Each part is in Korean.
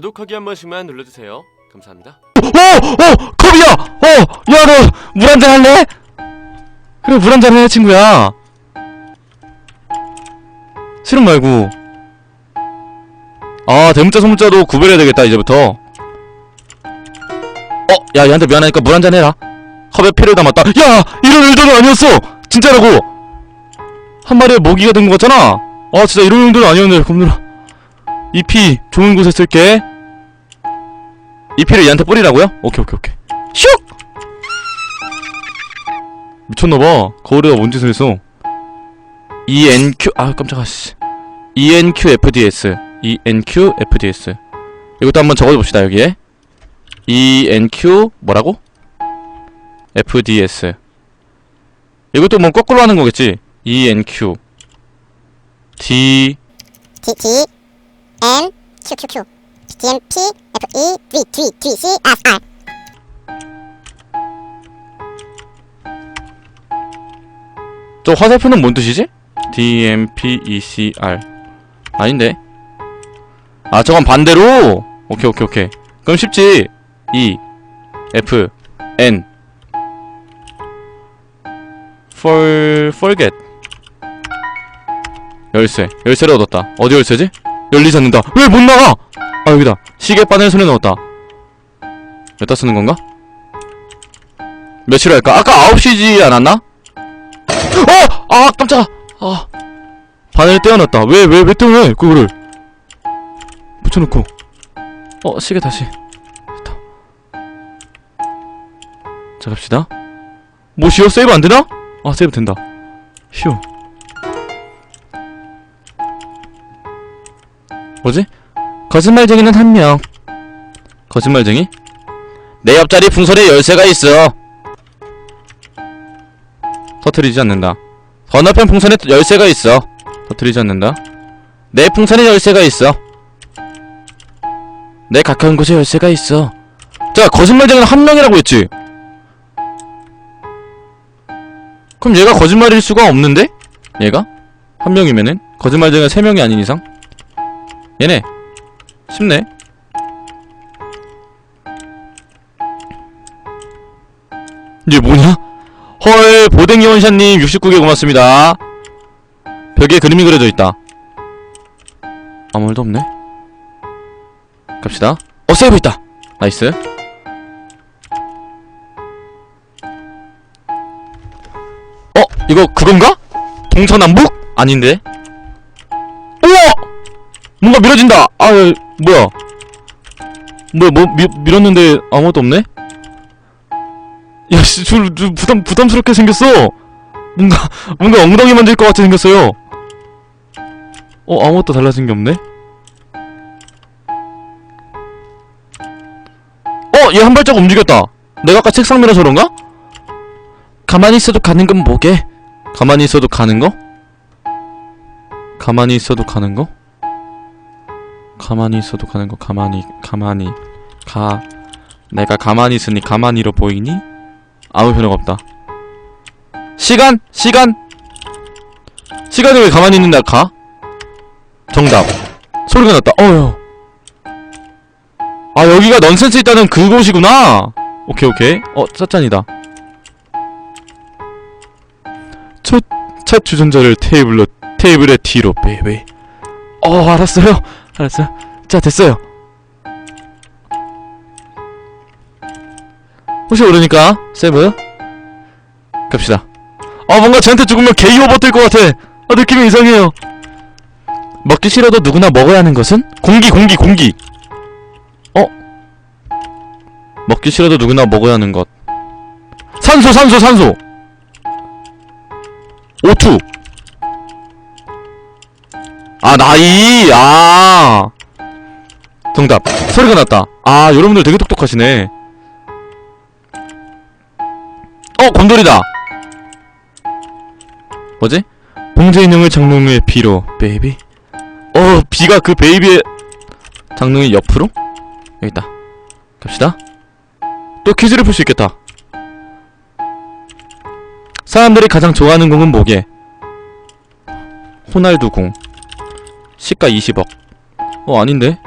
구독하기 한 번씩만 눌러주세요. 감사합니다. 어! 어! 컵이야! 어! 야, 너, 물 한잔 할래? 그래, 물 한잔 해, 친구야. 싫음 말고. 아, 대문자, 소문자도 구별해야 되겠다, 이제부터. 어, 야, 얘한테 미안하니까 물 한잔 해라. 컵에 피를 담았다. 야! 이런 의도는 아니었어! 진짜라고! 한 마리의 모기가 된것 같잖아? 아, 진짜 이런 의도는 아니었네, 겁들아. 이 피, 좋은 곳에 쓸게. 이 피를 얘한테 뿌리라고요? 오케이 오케이 오케이. 슉! 미쳤나봐. 거울에다 뭔 짓을 했어? ENQ 아 깜짝아 씨. ENQFDS ENQFDS 이것도 한번 적어봅시다 여기에. ENQ 뭐라고? FDS 이것도 뭐 거꾸로 하는 거겠지? ENQ D T T N Q Q Q T M P F E D D D C F R. 저 화살표는 뭔 뜻이지? DMPECR 아닌데? 아 저건 반대로? 오케이 오케이 오케이. 그럼 쉽지? E F N. For forget. 열쇠. 열쇠를 얻었다. 어디 열쇠지? 열리지 않는다. 왜 못 나가 아 여기다. 시계 바늘 손에 넣었다. 여기다 쓰는 건가? 몇시로 할까? 아까 9시지 않았나? 어! 아 깜짝아! 아. 바늘 떼어놨다. 왜 왜 왜 떼어내 그거를 붙여놓고. 어 시계 다시. 됐다. 자 갑시다. 뭐시여 세이브 안되나? 아 세이브 된다. 휴 뭐지? 거짓말쟁이는 한 명 거짓말쟁이? 내 옆자리 풍선에 열쇠가 있어 터트리지 않는다. 건너편 풍선에 열쇠가 있어. 터트리지 않는다. 내 풍선에 열쇠가 있어. 내 가까운 곳에 열쇠가 있어. 자, 거짓말쟁이는 한 명이라고 했지. 그럼 얘가 거짓말일 수가 없는데? 얘가? 한 명이면은? 거짓말쟁이가 세 명이 아닌 이상? 얘네. 쉽네. 이게 뭐냐? 헐 보댕이 원샷님 69개 고맙습니다 벽에 그림이 그려져 있다 아무 말도 없네 갑시다 어 세이브 있다 나이스 어 이거 그건가? 동서남북? 아닌데 뭔가 밀어진다 아 야, 뭐야 뭐야 뭐 미, 밀었는데 아무것도 없네 야 씨 저, 저 부담 부담스럽게 생겼어. 뭔가 뭔가 엉덩이 만질 것 같이 생겼어요. 어 아무것도 달라진 게 없네. 어 얘 한 발짝 움직였다. 내가 아까 책상 밀어서 그런가? 가만히 있어도 가는 건 뭐게? 가만히 있어도 가는 거? 가만히 있어도 가는 거? 가만히 있어도 가는 거 가만히 가만히 가 내가 가만히 있으니 가만히로 보이니? 아무 변화가 없다. 시간! 시간! 시간이 왜 가만히 있는데 가? 정답. 소리가 났다. 어휴. 아, 여기가 넌센스 있다는 그곳이구나! 오케이, 오케이. 어, 찻잔이다. 첫, 첫 주전자를 테이블로, 테이블의 뒤로, 베이베이. 어, 알았어요. 알았어요. 자, 됐어요. 혹시 모르니까 세브 갑시다 아 뭔가 쟤한테 죽으면 게이 오버 뜰것 같아 아 느낌이 이상해요 먹기 싫어도 누구나 먹어야 하는 것은? 공기 공기 공기 어? 먹기 싫어도 누구나 먹어야 하는 것 산소 산소 산소 O2 아 나이 아. 정답. 소리가 났다. 아 여러분들 되게 똑똑하시네. 어 곰돌이다. 뭐지? 봉제 인형을 장롱의 비로 베이비? 어 비가 그 베이비의 장롱의 옆으로? 여기있다. 갑시다. 또 퀴즈를 풀 수 있겠다. 사람들이 가장 좋아하는 공은 뭐게? 호날두 공 시가 20억 어 아닌데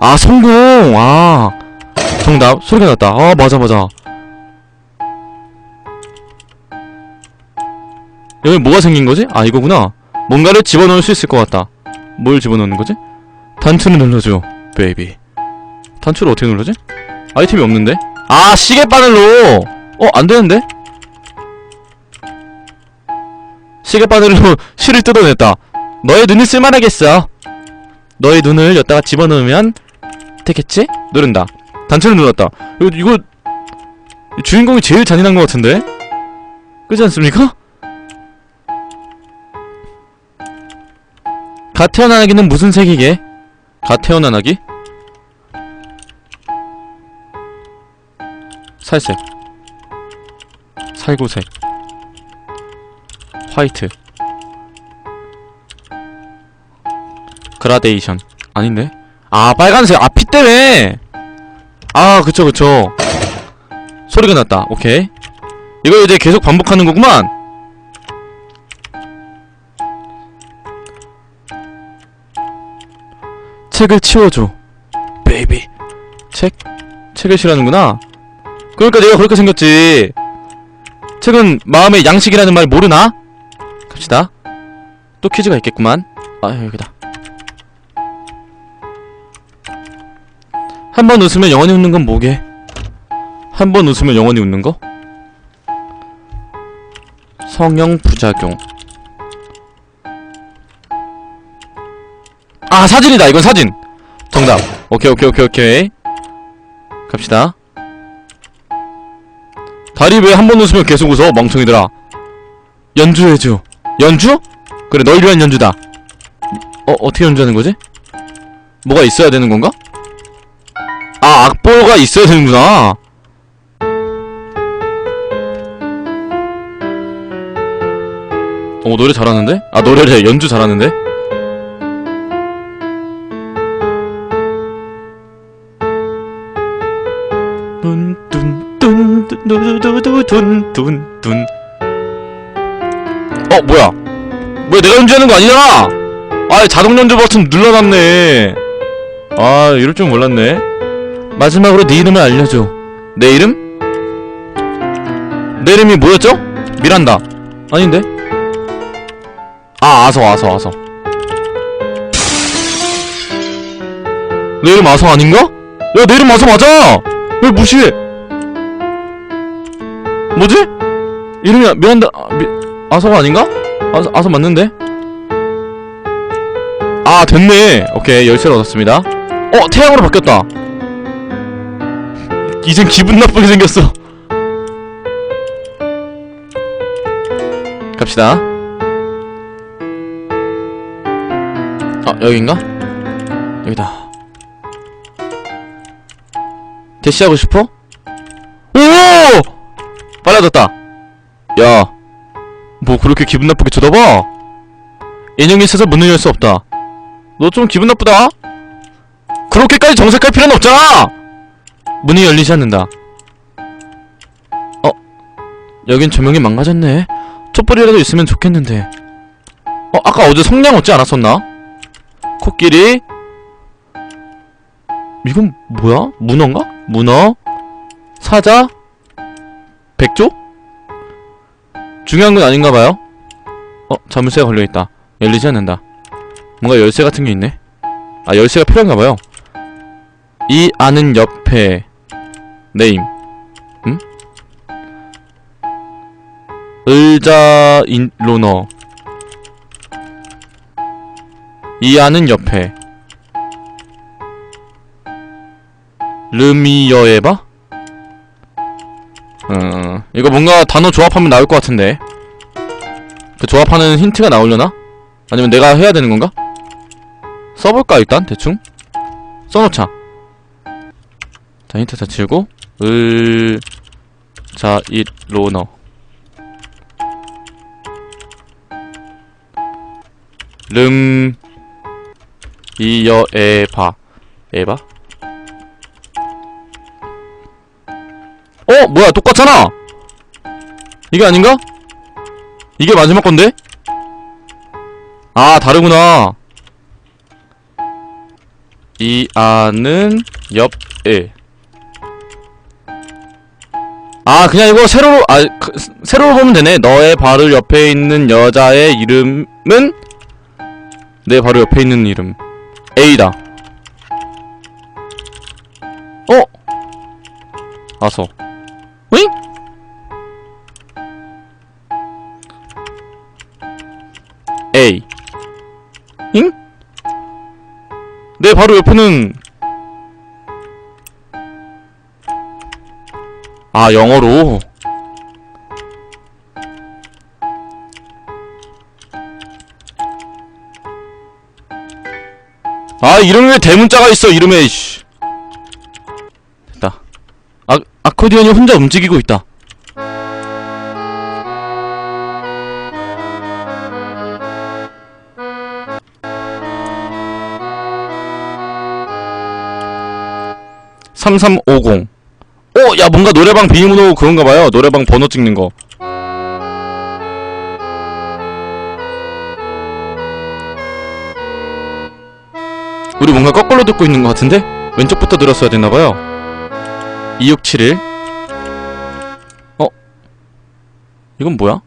아 성공 아 정답 소리가 났다 아 맞아 맞아 여기 뭐가 생긴거지? 아 이거구나 뭔가를 집어넣을 수 있을 것 같다 뭘 집어넣는거지? 단추를 눌러줘 베이비 단추를 어떻게 눌러지? 아이템이 없는데? 아 시계바늘로! 어 안되는데? 시계 바늘로 실을 뜯어냈다 너의 눈이 쓸만하겠어 너의 눈을 여기다가 집어넣으면 되겠지? 누른다 단추를 눌렀다 이거 이거 주인공이 제일 잔인한 것 같은데? 그렇지 않습니까? 갓 태어난 아기는 무슨 색이게? 갓 태어난 아기? 살색 살구색 화이트. 그라데이션. 아닌데? 아 빨간색. 아 피 때문에! 아 그쵸 그쵸. 소리가 났다. 오케이. 이거 이제 계속 반복하는 거구만! 책을 치워줘. 베이비. 책? 책을 싫어하는구나. 그러니까 내가 그렇게 생겼지. 책은 마음의 양식이라는 말 모르나? 갑시다. 또 퀴즈가 있겠구만. 아 여기다. 한 번 웃으면 영원히 웃는 건 뭐게? 한 번 웃으면 영원히 웃는 거? 성형 부작용. 아 사진이다. 이건 사진. 정답. 오케이 오케이 오케이 오케이. 갑시다. 다리 왜 한 번 웃으면 계속 웃어? 멍청이들아. 연주해줘 연주? 그래 널 위한 연주다 어 어떻게 연주하는 거지? 뭐가 있어야 되는 건가? 아 악보가 있어야 되는구나 어 노래 잘하는데? 아 노래래 연주 잘하는데? 뚠뚠뚠뚠뚠뚠뚠뚠 어 뭐야 뭐야 내가 연주하는 거 아니잖아 아 자동 연주 버튼 눌러놨네 아 이럴 줄 몰랐네 마지막으로 네 이름을 알려줘 내 이름? 내 이름이 뭐였죠? 미란다 아닌데? 아 아서 아서 아서 내 이름 아서 아닌가? 야 내 이름 아서 맞아 왜 무시해 뭐지? 이름이 미란다 아, 미, 아서가 아닌가? 아서, 아서 맞는데? 아 됐네 오케이 열쇠를 얻었습니다 어 태양으로 바뀌었다 이젠 기분 나쁘게 생겼어 갑시다 아 여긴가? 여기다 대시하고 싶어? 오! 빨라졌다 야 뭐 그렇게 기분 나쁘게 쳐다봐 인형이 있어서 문을 열 수 없다 너 좀 기분 나쁘다 그렇게까지 정색할 필요는 없잖아 문이 열리지 않는다 어? 여긴 조명이 망가졌네 촛불이라도 있으면 좋겠는데 어? 아까 어제 성냥 얻지 않았었나? 코끼리 이건 뭐야? 문어인가? 문어 사자 백조? 중요한 건 아닌가 봐요? 어? 자물쇠가 걸려있다. 열리지 않는다. 뭔가 열쇠 같은 게 있네? 아 열쇠가 필요한가 봐요. 이 아는 옆에. 네임. 음? 의자 인 로너. 이 아는 옆에. 르미여에바? 어 이거 뭔가 단어 조합하면 나올 것 같은데 그 조합하는 힌트가 나오려나? 아니면 내가 해야 되는 건가? 써볼까 일단 대충 써놓자 자 힌트 다 치우고 을... 자, 잇, 로너 름... 이여, 에바 에바? 어? 뭐야 똑같잖아! 이게 아닌가? 이게 마지막 건데? 아 다르구나 이 아는 옆에 아 그냥 이거 세로로 아 그, 세로로 보면 되네 너의 바로 옆에 있는 여자의 이름은 내 바로 옆에 있는 이름 A다 어? 아서 윙? A 잉? 내 바로 옆에는 아 영어로 아 이름에 대문자가 있어 이름에 아 아코디언이 혼자 움직이고 있다 (3350) 어, 야, 뭔가 노래방 비밀번호 그런가 봐요. 노래방 번호 찍는 거. 우리 뭔가 거꾸로 듣고 있는 것 같은데? 왼쪽부터 들었어야 됐나 봐요. 2671. 어? 이건 뭐야?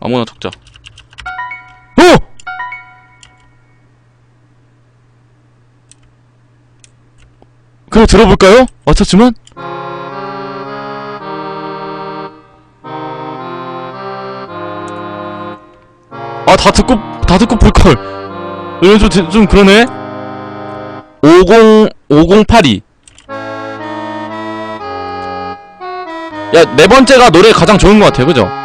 아무나 적자. 어! 그래 들어볼까요? 맞췄지만 아 다 듣고 다 듣고 볼걸 이거 좀, 좀, 좀 그러네 50 5082 야, 네 번째가 노래 가장 좋은 것 같아, 그죠?